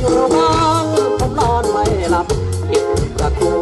อยู่บ้านผมนอนไม่หลับคิดตะคู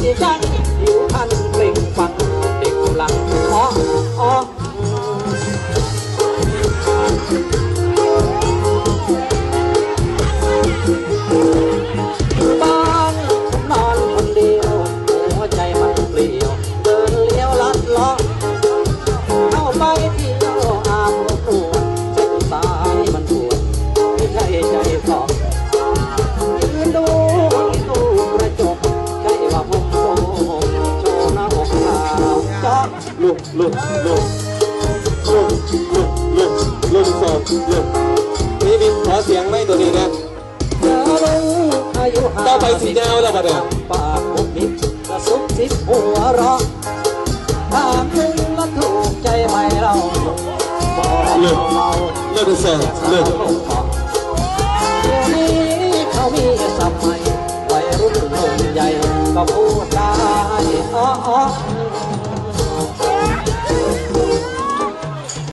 ากอดที่จังผิวพรรณเปล่งปลังเด็กกำลังอ๋ออ๋อบานผมนอนคนเดียวหัวใจมันเปลี่ยวเดินเลี้ยวลัดเลาะ ลุกลุกลุกลุกลุกลุกลุกสอบลุกนี่บินขอเสียงไม่ตัวนี้นะต่อไปสีแนวแล้วบัดเนี่ยปากมุกมิดกระซุบซิบหัวเราะถามถึงแล้วถูกใจไหมเราบอกเราเลิกเสอบเลิกเดี๋ยวนี้เขามีสมัยวัยรุ่นหนุ่มใหญ่ก็พูดได้อ๋ออ๋อ